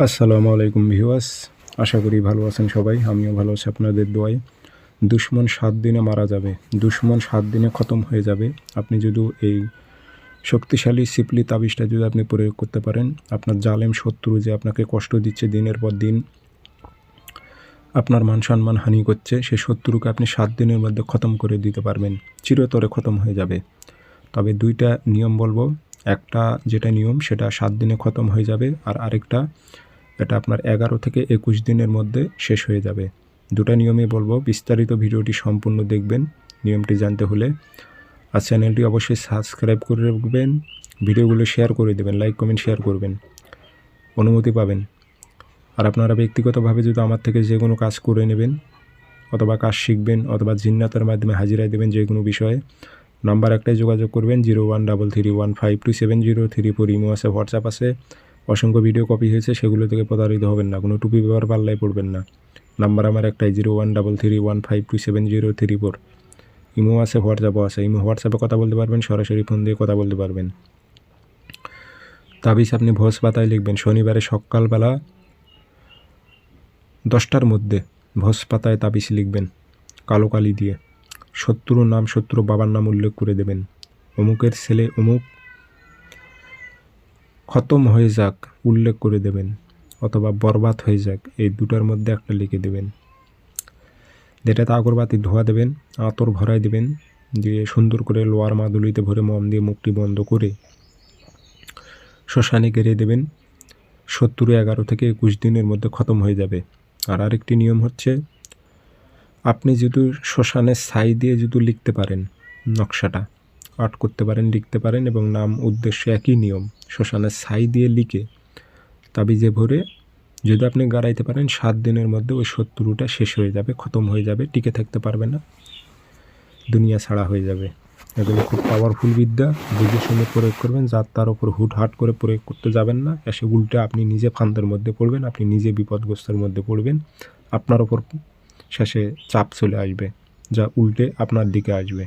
আসসালামু আলাইকুম ভিউয়ার্স, আশা করি ভালো আছেন সবাই, আমিও ভালো আছি আপনাদের দোয়ায়। দুশ্মন সাত দিনে মারা যাবে, দুশ্মন সাত দিনে খতম হয়ে যাবে। আপনি যদি এই শক্তিশালী সিপলি তাবিজটা যদি আপনি প্রয়োগ করতে পারেন, আপনার জালেম শত্রু যে আপনাকে কষ্ট দিচ্ছে দিনের পর দিন, আপনার মান সম্মান হানি করছে, সে শত্রুকে আপনি সাত দিনের মধ্যে খতম করে দিতে পারবেন, চিরতরে খতম হয়ে যাবে। তবে দুইটা নিয়ম বলব একটা যেটা নিয়ম, সেটা সাত দিনে খতম হয়ে যাবে আর আরেকটা, এটা আপনার এগারো থেকে একুশ দিনের মধ্যে শেষ হয়ে যাবে। দুটা নিয়মই বলব। বিস্তারিত ভিডিওটি সম্পূর্ণ দেখবেন। নিয়মটি জানতে হলে আর চ্যানেলটি অবশ্যই সাবস্ক্রাইব করে রাখবেন, ভিডিওগুলো শেয়ার করে দেবেন, লাইক, কমেন্ট, শেয়ার করবেন। অনুমতি পাবেন। আর আপনারা ব্যক্তিগতভাবে যদি আমার থেকে যে কোনো কাজ করে নেবেন, অথবা কাজ শিখবেন, অথবা জিন্নাতের মাধ্যমে হাজিরায় দেবেন যে কোনো বিষয়ে নাম্বার একটাই যোগাযোগ করবেন, zero one double three one five two seven zero three four imo আছে, হোয়াটসঅ্যাপ আছে। অসংখ্য ভিডিও কপি হয়েছে, সেগুলো থেকে প্রতারিত হবেন না, কোনো টুপি ব্যবহার পাল্লায় পড়বেন না। নাম্বার আমার একটাই zero one double three one five two seven zero three four. Imo আছে, হোয়াটসঅ্যাপও আছে, ইমো হোয়াটসঅ্যাপে কথা বলতে পারবেন, সরাসরি ফোন দিয়ে কথা বলতে পারবেন। তাবিজ আপনি ভোজ পাতায় লিখবেন, শনিবারে সকালবেলা দশটার মধ্যে ভোজ পাতায় তাবিজ লিখবেন, কালো কালি দিয়ে। শত্রুর নাম শত্রু বাবার নাম উল্লেখ করে দেবেন। অমুকের ছেলে অমুক খতম হয়ে যাক, উল্লেখ করে দেবেন, অথবা বরবাদ হয়ে যাক, এই দুটার মধ্যে একটা লিখে দেবেন। যেটাতে আগরবাতি ধোয়া দেবেন, আতর ভরাই দেবেন, দিয়ে সুন্দর করে লোয়ার মাদুলিতে ভরে মম দিয়ে মুখটি বন্ধ করে শ্মশানে গেড়ে দেবেন। সত্তর এগারো থেকে একুশ দিনের মধ্যে খতম হয়ে যাবে। আর আরেকটি নিয়ম হচ্ছে আপনি যদি শ্মশানে ছাই দিয়ে যদি লিখতে পারেন নকশাটা, আর্ট করতে পারেন, লিখতে পারেন এবং নাম, উদ্দেশ্য একই নিয়ম, শ্মশানের ছাই দিয়ে লিখে তাবিজে ভরে যদি আপনি গাড়াইতে পারেন, সাত দিনের মধ্যে ওই শত্রুটা শেষ হয়ে যাবে, খতম হয়ে যাবে, টিকে থাকতে পারবে না। দুনিয়া ছাড়া হয়ে যাবে। এগুলো খুব পাওয়ারফুল বিদ্যা। বুঝে শুনে প্রয়োগ করবেন, যার তার উপর হুট হাট করে প্রয়োগ করতে যাবেন না। এসে উল্টে আপনি নিজে ফান্দের মধ্যে পড়বেন, আপনি নিজে বিপদগ্রস্তের মধ্যে পড়বেন। আপনার ওপর শেষে চাপ চলে আসবে যা উল্টে আপনার দিকে আসবে।